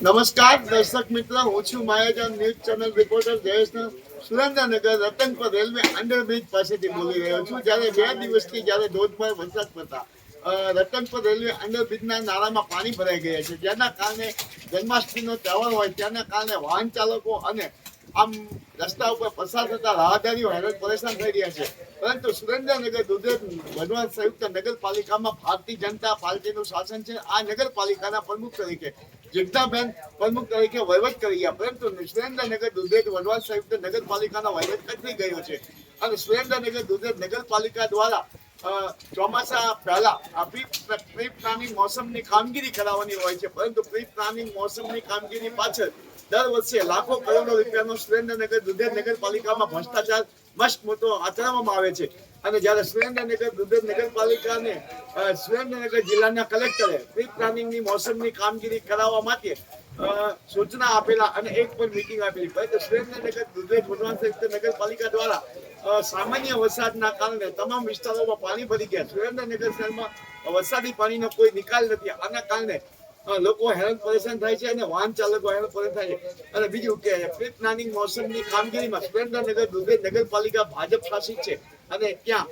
નમસ્કાર, દર્શક મિત્ર, હું છું Mayajal news channel reporter Jayesh Surendranagar Ratanpar railway underbridge પાસેથી બોલી રહ્યો છું. જ્યારે બે દિવસથી જ્યારે ધોધમાર વરસાદ પડતા રતનપર રેલવે અંડરબ્રિજના નાળામાં પાણી ભરાઈ ગયા છે. જેના કારણે જન્માષ્ટમીનો તહેવાર હોય તેના કારણે વાહન ચાલકો અને આમ રસ્તા ઉપર પસાર થતા રાહદારીઓ હેરાન પરેશાન થઈ રહ્યા છે. પરંતુ સુરેન્દ્રનગર દુધેર ભગવાન સંયુક્ત નગરપાલિકામાં ભારતીય જનતા પાર્ટીનું શાસન છે. આ નગરપાલિકાના પ્રમુખ તરીકે જગદાબેન પ્રમુખ તરીકે વહીવટ કરી ગયા. પરંતુ સુરેન્દ્રનગર દુધેજ વઢવાણ સંયુક્ત નગરપાલિકાના વહીવટ કરી ગયો છે. અને સુરેન્દ્રનગર દુધેજ નગરપાલિકા દ્વારા ચોમાસા પહેલા આ પ્રી પ્લાનિંગ મોસમની કામગીરી કરાવવાની હોય છે. પરંતુ પ્રી પ્લાનિંગ મોસમની કામગીરી પાછળ દર વર્ષે લાખો કરોડો રૂપિયાનો સુરેન્દ્રનગર દુધેજ નગરપાલિકામાં ભ્રષ્ટાચાર મસ્ત મોટો આચરવામાં આવે છે. અને જ્યારે સુરેન્દ્રનગર દુધેર નગરપાલિકાને ને સુરેન્દ્રનગર જિલ્લાના કલેક્ટરે પ્રી પ્લાનિંગની, મોસમની કામગીરી કરાવવા માટે સૂચના આપેલા અને એક પણ મીટિંગ આપેલી. પરંતુ સુરેન્દ્રનગર દુધેર ભગવાન નગરપાલિકા દ્વારા સામાન્ય વરસાદના કારણે તમામ વિસ્તારોમાં પાણી ભરી ગયા. સુરેન્દ્રનગર શહેરમાં વરસાદી પાણીનો કોઈ નિકાલ નથી. આના કારણે લોકો હેરાન પરેશાન થાય છે અને વાહન ચાલકો હેરાન પરેશાન થાય છે. અને બીજું કે પ્રી પ્લાનિંગ મોસમની કામગીરીમાં સુરેન્દ્રનગર દુધે નગરપાલિકા ભાજપ શાસિત છે. અને ત્યાં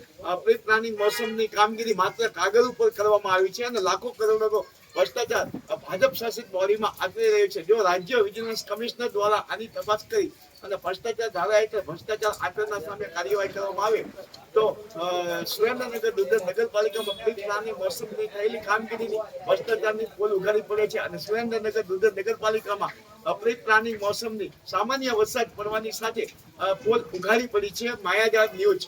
પ્રી પ્લાનિંગ મોસમની કામગીરી માત્ર કાગળ ઉપર કરવામાં આવી છે અને લાખો ભ્રષ્ટાચાર અ, બોડીમાં આદરી રહ્યું છે. જો રાજ્ય વિજિલન્સ કમિશનર દ્વારા આની તપાસ કરી અને ભ્રષ્ટાચાર ધારા હેઠળ ભ્રષ્ટાચાર આચરણના સામે કાર્યવાહી કરવામાં આવે તો સુરેન્દ્રનગર દુધર નગરપાલિકામાં પ્રી પ્લાનિંગ મોસમની થયેલી કામગીરીની ભ્રષ્ટાચારની પોલ ઉઘાડી પડે છે અને સુરેન્દ્રનગર દુધેર નગરપાલિકામાં પ્રી પ્લાનિંગ મોસમની સામાન્ય વરસાદ પડવાની સાથે પોલ ઉઘાડી પડી છે. માયાજાળ ન્યૂઝ.